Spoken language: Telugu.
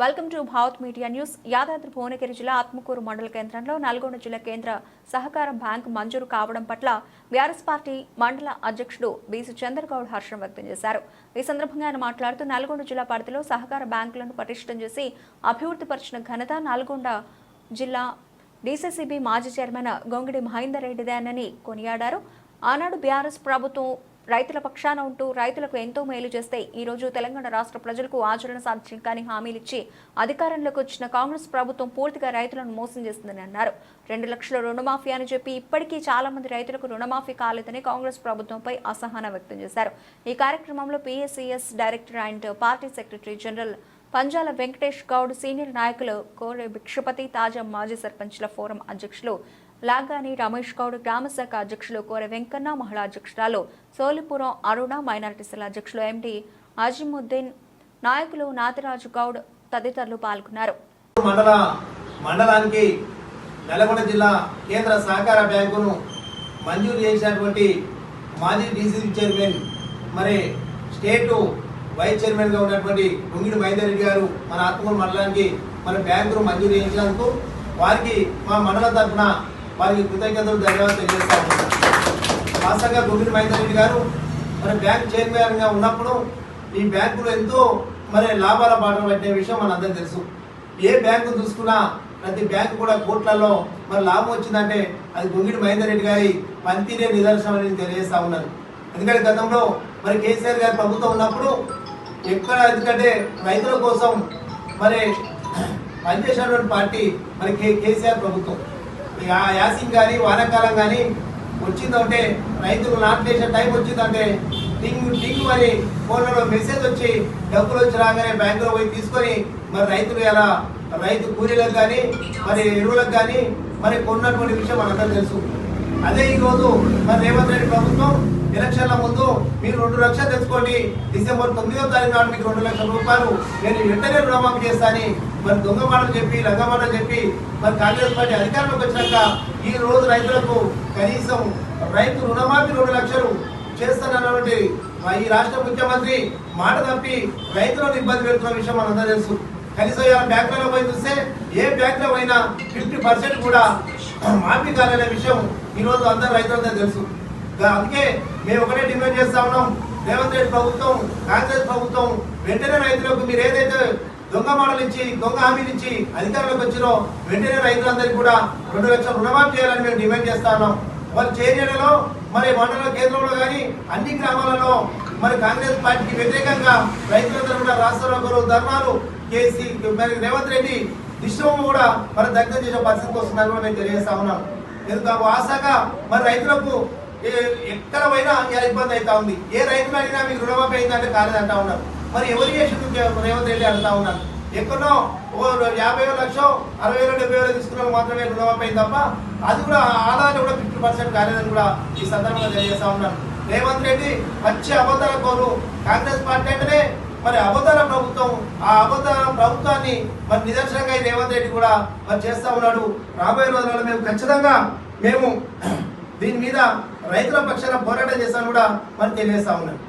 Welcome to Bhavath media news. Yadadri Bhuvanagiri జిల్లా ఆత్మకూరు మండల కేంద్రంలో నల్గొండ జిల్లా కేంద్ర సహకారం బ్యాంకు మంజూరు కావడం పట్ల బీఆర్ఎస్ పార్టీ మండల అధ్యక్షుడు బీసీ చంద్రగౌడ్ హర్షం వ్యక్తం చేశారు. ఈ సందర్భంగా ఆయన మాట్లాడుతూ నల్గొండ జిల్లా పరిధిలో సహకార బ్యాంకులను పటిష్టం చేసి అభివృద్ధిపరిచిన ఘనత నల్గొండ జిల్లా డీసీసీబీ మాజీ చైర్మన్ గొంగిడి మహేందర్ రెడ్డిదేనని కొనియాడారు. ఆనాడు బీఆర్ఎస్ ప్రభుత్వం రైతుల పక్షాన ఉంటూ రైతులకు ఎంతో మేలు చేస్తే ఈ రోజు తెలంగాణ రాష్ట్ర ప్రజలకు ఆచరణ సాధ్యం కాని హామీలిచ్చి అధికారంలోకి వచ్చిన కాంగ్రెస్ ప్రభుత్వం పూర్తిగా రైతులను మోసం చేస్తుందని అన్నారు. రెండు లక్షల రుణమాఫీ అని చెప్పి ఇప్పటికీ చాలా మంది రైతులకు రుణమాఫీ కాలేదని కాంగ్రెస్ ప్రభుత్వంపై అసహనం వ్యక్తం చేశారు. ఈ కార్యక్రమంలో PSCS director and party secretary general Panjala Venkatesh Goud senior నాయకులు కోరే భిక్షపతి తాజా మాజీ సర్పంచ్ల ఫోరం అధ్యక్షులు లాగాని రమేష్ గౌడ్ గ్రామ శాఖ అధ్యక్షులు కోర వెంకన్న మహిళా అధ్యక్షురాలు సోలిపురం అరుణ మైనారిటీ సెల్ అధ్యక్షులు ఎండి అజిముద్దీన్ నాయకులు నాతిరాజు గౌడ్ తదితరులు పాల్గొన్నారు. మండల మండలానికి నల్గొండ జిల్లా కేంద్ర సహకార బ్యాంకును మంజూరు చేసినటువంటి మాజీ డీసీసీ చైర్మన్ మరి స్టేటు వైస్ చైర్మన్గా ఉన్నటువంటి గుంగిడి మహేందర్ గారు మన ఆత్మూరు మండలానికి మన బ్యాంకును మంజూరు చేయించినందుకు వారికి మా మండలం తరఫున వారికి కృతజ్ఞతలు ధన్యవాదాలు తెలియజేస్తా ఉన్నాం వాస్తవంగా గుంగిడి మహేందర్ రెడ్డి గారు మరి బ్యాంక్ చైర్మన్గా ఉన్నప్పుడు ఈ బ్యాంకులో ఎంతో మరి లాభాల బాటలు పట్టే విషయం మనందరికీ తెలుసు. ఏ బ్యాంకు చూసుకున్నా ప్రతి బ్యాంకు కూడా కోట్లలో మరి లాభం వచ్చిందంటే అది గుంగిడి మహేందర్ రెడ్డి గారి పనితీరే నిదర్శనం అనేది తెలియజేస్తా ఉన్నారు ఎందుకంటే గతంలో మరి కేసీఆర్ గారి ప్రభుత్వం ఉన్నప్పుడు ఎక్కడ ఎందుకంటే రైతుల కోసం మరి పనిచేసినటువంటి పార్టీ మరి కే కేసీఆర్ ప్రభుత్వం. ఇక ఆ యాసింగ్ కానీ వానాకాలం కానీ వచ్చిందంటే రైతులు చేసే టైం వచ్చిందంటే టింగ్ టింగ్ మరి ఫోన్లలో మెసేజ్ వచ్చి డబ్బులు వచ్చి రాగానే బ్యాంకులో పోయి తీసుకొని మరి రైతులు ఎలా? రైతు కూలీలకు కానీ మరి ఎరువులకు కానీ మరి కొన్నటువంటి విషయం మనందరూ తెలుసు. అదే ఈరోజు మరి రేవంత్ రెడ్డి ప్రభుత్వం ఎలక్షన్ల ముందు మీరు రెండు లక్షలు తెచ్చుకోండి. డిసెంబర్ తొమ్మిదో తారీఖు నాడు మీకు రెండు లక్షల రూపాయలు. నేను వెంటనే రుణమాఫీ చేస్తాను మరి దొంగ మాటలు చెప్పి లంగ మాటలు చెప్పి మరి కాంగ్రెస్ పార్టీ అధికారంలోకి వచ్చినాక ఈ రోజు రైతులకు కనీసం రైతు రుణమాఫీ రెండు లక్షలు చేస్తానన్నటువంటి ఈ రాష్ట్ర ముఖ్యమంత్రి మాట తప్పి రైతులను ఇబ్బంది పెడుతున్న విషయం మనందరూ తెలుసు. కనీసం ఇలా బ్యాంకులలో పోయి చూస్తే ఏ బ్యాంకులో పోయినా ఫిఫ్టీ పర్సెంట్ కూడా మాఫీ కాలనే విషయం ఈరోజు అందరు రైతులందరూ తెలుసు. అందుకే మేము ఒకటే డిమాండ్ చేస్తా ఉన్నాం. రేవంత్ రెడ్డి ప్రభుత్వం కాంగ్రెస్ ప్రభుత్వం వెంటనే రైతులకు మీరు ఏదైతే దొంగ మాటలు ఇచ్చి దొంగ హామీలు ఇచ్చి అధికారంలోకి వచ్చినో వెంటనే రైతులందరికీ కూడా రెండు లక్షల రుణమాఫీ చేయాలని మేము డిమాండ్ చేస్తా ఉన్నాం. మరి చేరియాలలో మరి మండల కేంద్రంలో కానీ అన్ని గ్రామాలలో మరి కాంగ్రెస్ పార్టీకి వ్యతిరేకంగా రైతులందరూ కూడా రాష్ట్రంలో ధర్నాలు చేసి మరి రేవంత్ రెడ్డి దిశలో కూడా మరి దగ్గర చేసే పరిస్థితికి వస్తుందని కూడా మేము తెలియజేస్తా ఉన్నాం. ఎందుకు? ఆశగా మరి రైతులకు ఎక్కడ పోయినా ఇలా ఇబ్బంది అవుతా ఉంది. ఏ రైతులు అడిగినా మీకు రుణమాఫీ అయిందంటే కాలేదంటా ఉన్నారు. మరి ఎవరు చేసింది రేవంత్ రెడ్డి అడుగుతా ఉన్నారు. ఎక్కడో ఓ యాభై వేల లక్ష అరవై వేలు డెబ్బై వేలు తీసుకున్న వాళ్ళు మాత్రమే రుణమాఫీ అయింది తప్ప అది కూడా ఆదాయం కూడా ఫిఫ్టీ పర్సెంట్ కాలేదని కూడా ఈ సందర్భంగా తెలియజేస్తా ఉన్నారు. రేవంత్ రెడ్డి పచ్చి అబద్ధాల కోరు. కాంగ్రెస్ పార్టీ అంటేనే మరి అబద్ధాల ప్రభుత్వం. ఆ అబద్ధాల ప్రభుత్వాన్ని మరి నిదర్శనంగా రేవంత్ రెడ్డి కూడా మరి చేస్తా ఉన్నాడు. రాబోయే రోజుల్లో మేము ఖచ్చితంగా మేము దీని మీద రైతుల పక్షాన పోరాటం చేస్తాను కూడా మరి తెలియజేస్తా ఉన్నాను.